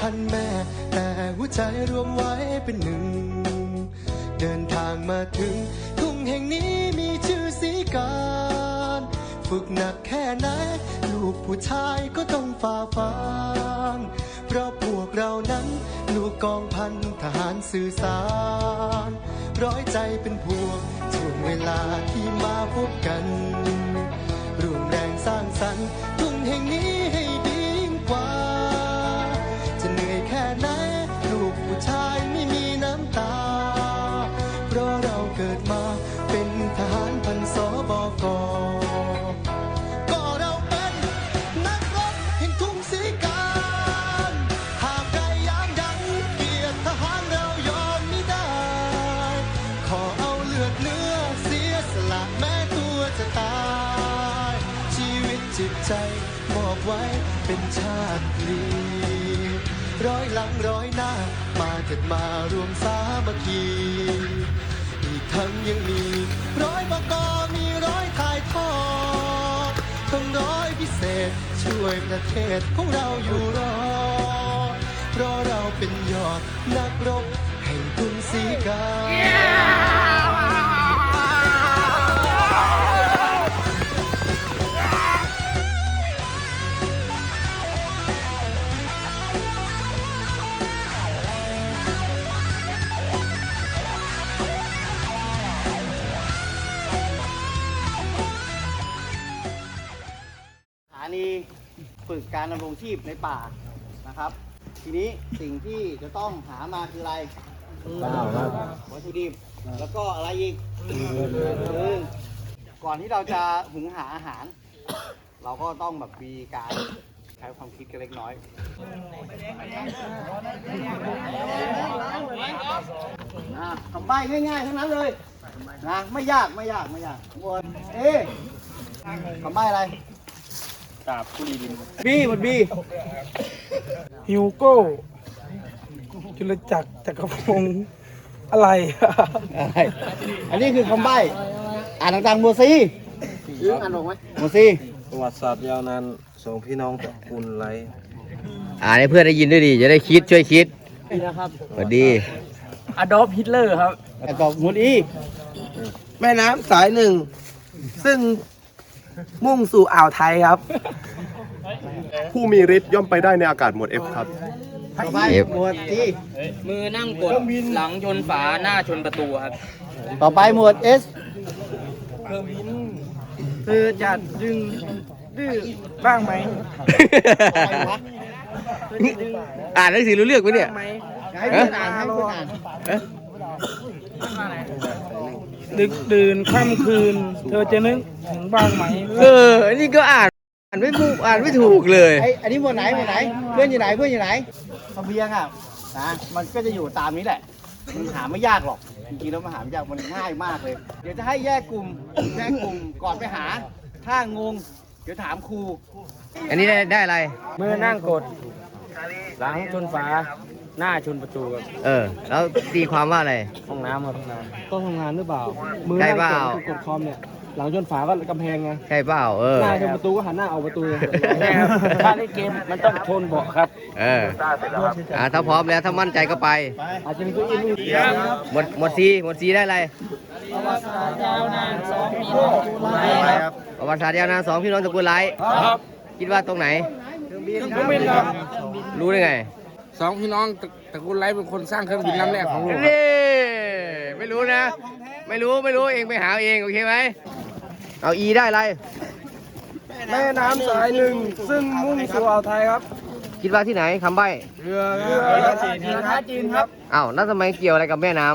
พันแม่ แต่หัวใจรวมไว้เป็นหนึ่ง เดินทางมาถึง ทุ่งแห่งนี้มีชื่อสีการ ฝึกหนักแค่ไหน ลูกผู้ชายก็ต้องฝ่าฟันเพราะพวกเรานั้น ลูกกองพันทหารสื่อสาร ร้อยใจเป็นพวงช่วงเวลาที่มาพบกัน ไว้เป็นชาติพลีร้อยหลังร้อยหน้า มาเถิดมารวมสามัคคี อีกทั้งยังมี ร้อยบกมีร้อยถ่ายทอดต้งร้อยพิเศษช่วยประเทศของเราอยู่รอดเพราะเราเป็นยอดนักรบแห่งกรุงศรีกา กการดำรงชีพในป่านะครับ ทีนี้สิ่งที่จะต้องหามาคืออะไรวัตถุดิบแล้วก็อะไรอีกคือก่อนที่เราจะหุงหาอาหาร เราก็ต้องแบบมีการใช้ความคิดกันเล็กน้อย อะคำใบ้ง่ายๆทั้งนั้นเลยนะไม่ยากไม่ยากไม่ยากบนเอ๊คำใบ้อะไร กราบผู้ดีดินบีบนบีฮิวโก้จุลจักรจักรพงศ์อะไรอะไร อันนี้คือคำใบ้ อ่านต่างๆบัวซีอ่านออกไหมบัวซีประวัติศาสตร์ยาวนานสองพี่น้องตระกูลไรอ่านให้เพื่อนได้ยินด้วยดี จะได้คิดช่วยคิดนี่นะครับสวัสดีอดอล์ฟฮิตเลอร์ครับแต่ตอบหมวดอีแม่น้ำสายหนึ่ง ซึ่ง มุ่งสู่อ่าวไทยครับ ผู้มีฤทธิ์ย่อมไปได้ในอากาศหมวด F ครับต่อไปเอฟ หมวดจีมือนั่งกดหลังชนฝาหน้าชนประตูครับ ต่อไปหมวดเอสคือจะดึงดื้อบ้างไหมอ่านหนังสือรู้เรื่องไหมเนี่ยไหมให้เพื่อนอ่านให้เพื่อนอ่าน เอ๊ะ ดึกดื่นค่ำคืน เธอจะนึกถึงบ้างไหมเอออันนี้ก็อ่านอ่านไม่ถูกอ่านไม่ถูกเลย ไออันนี้หมวดไหนหมวดไหน เพื่อนอยู่ไหนเพื่อนอยู่ไหนเสเบียงอะนะมันก็จะอยู่ตามนี้แหละมันหาไม่ยากหรอกจริงๆแล้วมันหาไม่ยากมันง่ายมากเลย เดี๋ยวจะให้แยกกลุ่มแยกกลุ่มก่อนไปหา ถ้างงเดี๋ยวถามครู อันนี้ได้ได้อะไรมือนั่งกด หลังชนฝา หน้าชนประตูครับเออ แล้วตีความว่าอะไร ห้องน้ำครับห้องน้ต้องทำงานหรือเปล่า มือนั่งกดใช่เปล่ากดคอมเนี่ย หลังชนฝาก็กำแพงไง ใช่เปล่าเออ หน้าชนประตูก็หันหน้าออกประตูเลยำใช่ครับ ถ้าเล่นเกมมันต้องชนเบาะครับเอออ่าถ้าพร้อมแล้วถ้ามั่นใจก็ไป อาจจะมีตัวอินหมดหมดซีหมดซีได้อะไรประวัติศาสตร์ยาวนานสองพี่น้องตระกูลไลประวัติศาสตร์ยาวนานสองพี่น้องตระกูลไลคิดว่าตรงไหน รู้ได้ไง สองพี่น้องตระกูลไลเป็นคนสร้างเครื่องบินลำแรกของโลกนี่ไม่รู้นะ ไม่รู้ไม่รู้เองไปหาเองโอเคไหมเอาอีได้อะไร แม่น้ำสายหนึ่งซึ่งมุ่งสู่อ่าวไทยครับ คิดว่าที่ไหนคำใบ้เรือเรือจีนท่าจีนครับ อ้าวแล้วทำไมเกี่ยวอะไรกับแม่น้ำ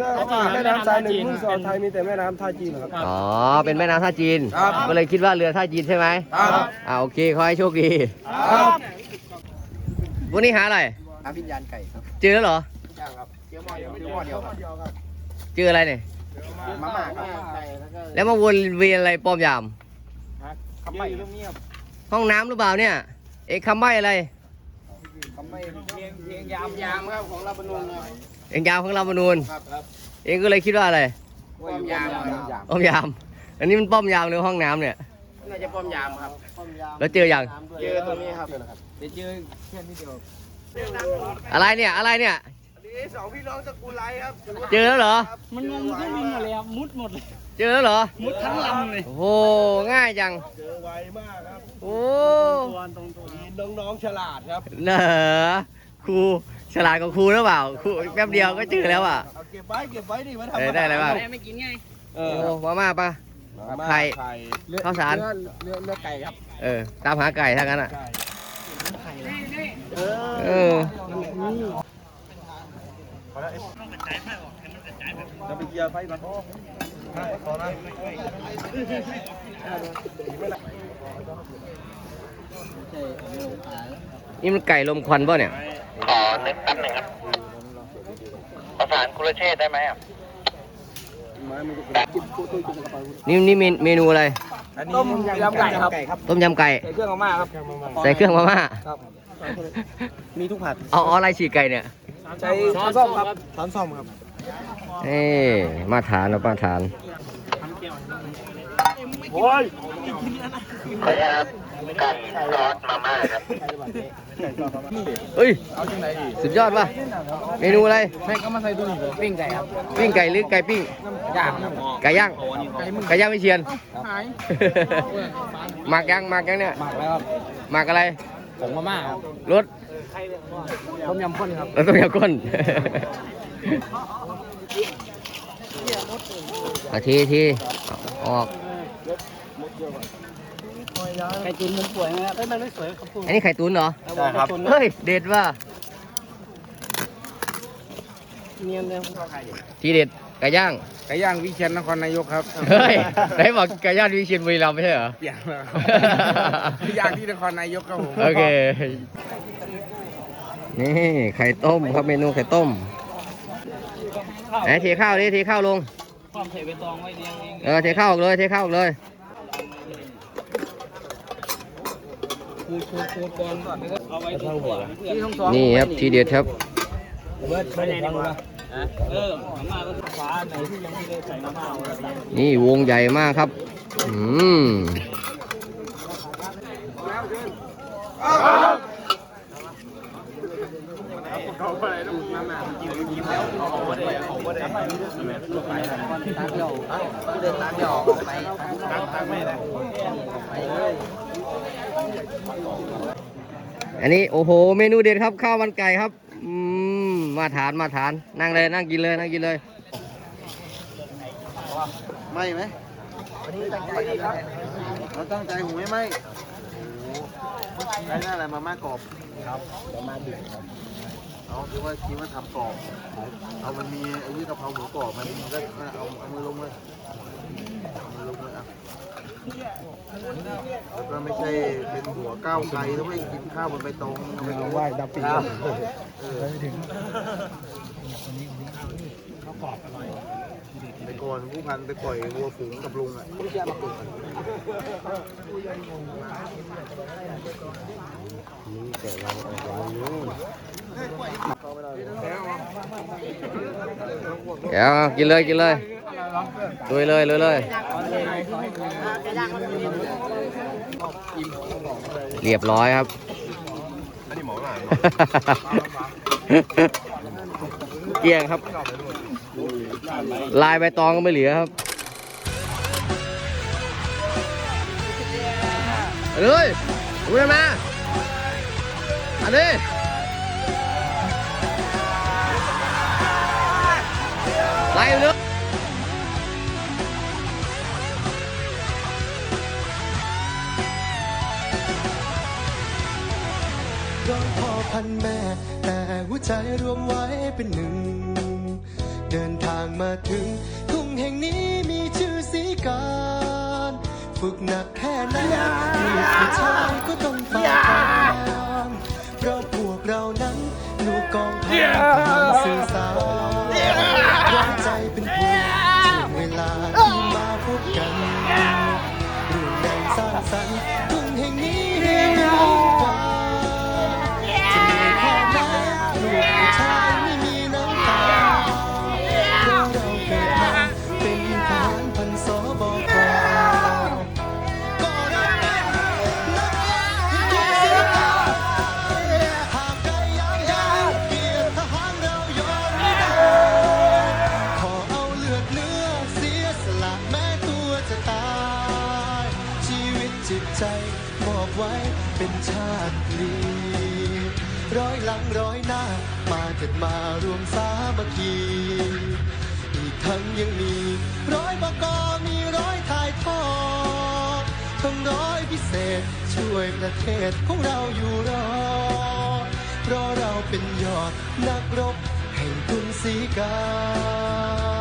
ก็แม่น้ำสายหนึ่งมุ่งสู่อ่าวไทยมีแต่แม่น้ำท่าจีนครับ อ๋อเป็นแม่น้ำท่าจีนก็เลยคิดว่าเรือท่าจีนใช่ไหมอ่าโอเคขอให้โชคดี วันนี้หาอะไรน้ำวิญญาณไก่ครับเจอแล้วเหรอยังครับเดี๋ยวหม้อเดียวเดี๋ยวหม้อเดียวครับเจออะไรเนี่ย มาม่าครับไก่แล้วก็แล้วมาวนเวียนอะไรป้อมยาม คำใบ้เงียบห้องน้ำหรือเปล่าเนี่ย เอกคำใบ้อะไร คำใบ้เพียงเพียงยามยามครับของรับบรรลุนเองยาวของเรามานูน ครับครับเองก็เลยคิดว่าอะไร ป้อมยามครับป้อมยาม อันนี้มันป้อมยามหรือห้องน้ำเนี่ย น่าจะป้อมยามครับป้อมยามแล้วเจอยังเจอตรงนี้ครับ เอะไรเนี่ยอะไรเนี่ยนี่สองพี่น้องตระกูลไรครับเจอแล้วเหรอ มันงงเครื่องบินหมดเลยครับมุดหมดเลยเจอแล้วเหรอ มุดทั้งลำเลย โอ้โหง่ายจัง เจอไวมากครับ โอ้มีน้องๆฉลาดครับเหรอครูฉลาดกว่าครูหรือเปล่าครูแป๊บเดียวก็เจอแล้วอะเอาเก็บไว้เก็บไว้ดิมาทำเออได้อะไรบ้างไม่กินไงเอโอ้อมาม่าปะไข่ไข่ข้าวสารเนื้อเนื้อไก่ครับ เออตามหาไก่ทั้งนั้นอะเออจะไปเกียร์ไฟมาพอนะนี่มันไก่ลมควันป่ะเนี่ยขอนึกแป๊บหนึ่งครับ ประสานคุรเชษฐ์ได้ไหมอะนี่นี่เมนเมนูอะไร ต้มยำไก่ครับ ต้มยำไก่ ใส่เครื่องมาม่าครับ ใส่เครื่องมาม่า มีทุกผัดเอาเอาอะไรฉีกไก่เนี่ยใช้ช้อนส้อมครับช้อนส้อมครับเอ้มาตรฐานเรามาตรฐานโอ้ยขออนุญาตไก่ซอสมาม่าครับเฮ้ยสุดยอดป่ะเมนูอะไรแม่ก็มาใส่ตัวนี้ปิ้งไก่ครับปิ้งไก่หรือไก่ปิ้งย่างครับไก่ย่างไก่ย่างวิเชียนหายหมักยังหมักยังเนี่ยหมักแล้วครับหมักอะไร ผงมาม่าครับรสต้มยำข้นครับแล้วต้มยำก้น อาทีทีออกไก่ตุนมันสวยนะครับเอ้ยมันไม่สวยครับคุณอันนี้ไข่ตุ๋นเหรอ ใช่ครับ เฮ้ย เด็ดว่ะเนียนเลยทีเด็ดไก่ย่างไก่ย่างวิเชียนนครนายกครับเฮ้ยไหนบอกไก่ย่างวิเชียนบุรีรัมย์ไม่ใช่เหรอเปลี่ยนแล้วย่างที่นครนายกครับผมโอเคนี่ไข่ต้มครับเมนูไข่ต้มไหนเทข้าวดิเทข้าวลงความเทไปตองไว้เรียงเองเออเทข้าวออกเลยเทข้าวออกเลยคูคูคูก่อนเอาไว้ที่หัวที่ท้องสองนี่ครับทีเด็ดครับไม่ได้ดีกว่า เออมาม่าก็ฟ้าไหนที่ยังไม่ได้ใส่มาม่านี่วงใหญ่มากครับ อืมอันนี้โอ้โห เมนูเด็ดครับข้าวมันไก่ครับ อืม มาทานมาทานนั่งเลยนั่งกินเลยนั่งกินเลยไม่ไหมเราตั้งใจหูไม่ไหมได้หน้าอะไรมาม่ากรอบครับมาม่าดิบครับเอาคือว่าคิดว่าทำกรอบเอามันมีไอ้นี่กะเพราหมูกรอบมันมันก็เอาเอามือลงเลยเอามือลงเลยอะ แล้วก็ไม่ใช่เป็นหัวก้าวไกลแล้วไม่กินข้าวบนใบตองไม่รู้ไหว้ดับปีกรับไปถึงข้าวกรอบอร่อยไปก่อนผู้พันไปปล่อยวัวฝูงกับลุงอะไม่ใญ่มาปลุกนี่แต่เราออานนู้เดี๋ยวกินเลยกินเลย ลุยเลยลุยเลย เรียบร้อยครับ เกลี้ยงครับ ลายใบตองก็ไม่เหลือครับเอาเลยดูนะมาอันนี้ไล่ไปเลย พ่อพันแม่ แต่หัวใจรวมไว้เป็นหนึ่ง เดินทางมาถึง ทุ่งแห่งนี้มีชื่อสีการ ฝึกหนักแค่ไหนลูกผู้ชายก็ต้องฝ่าฟัน ตรีร้อยหลังร้อยหน้า มาเถิดมารวมสามัคคี อีกทั้งยังมี ร้อยบกมีร้อยถ่ายทอดทั้งร้อยพิเศษ ช่วยประเทศของเราอยู่รอเพราะเราเป็นยอดนักรบแห่งกรุงศรีกา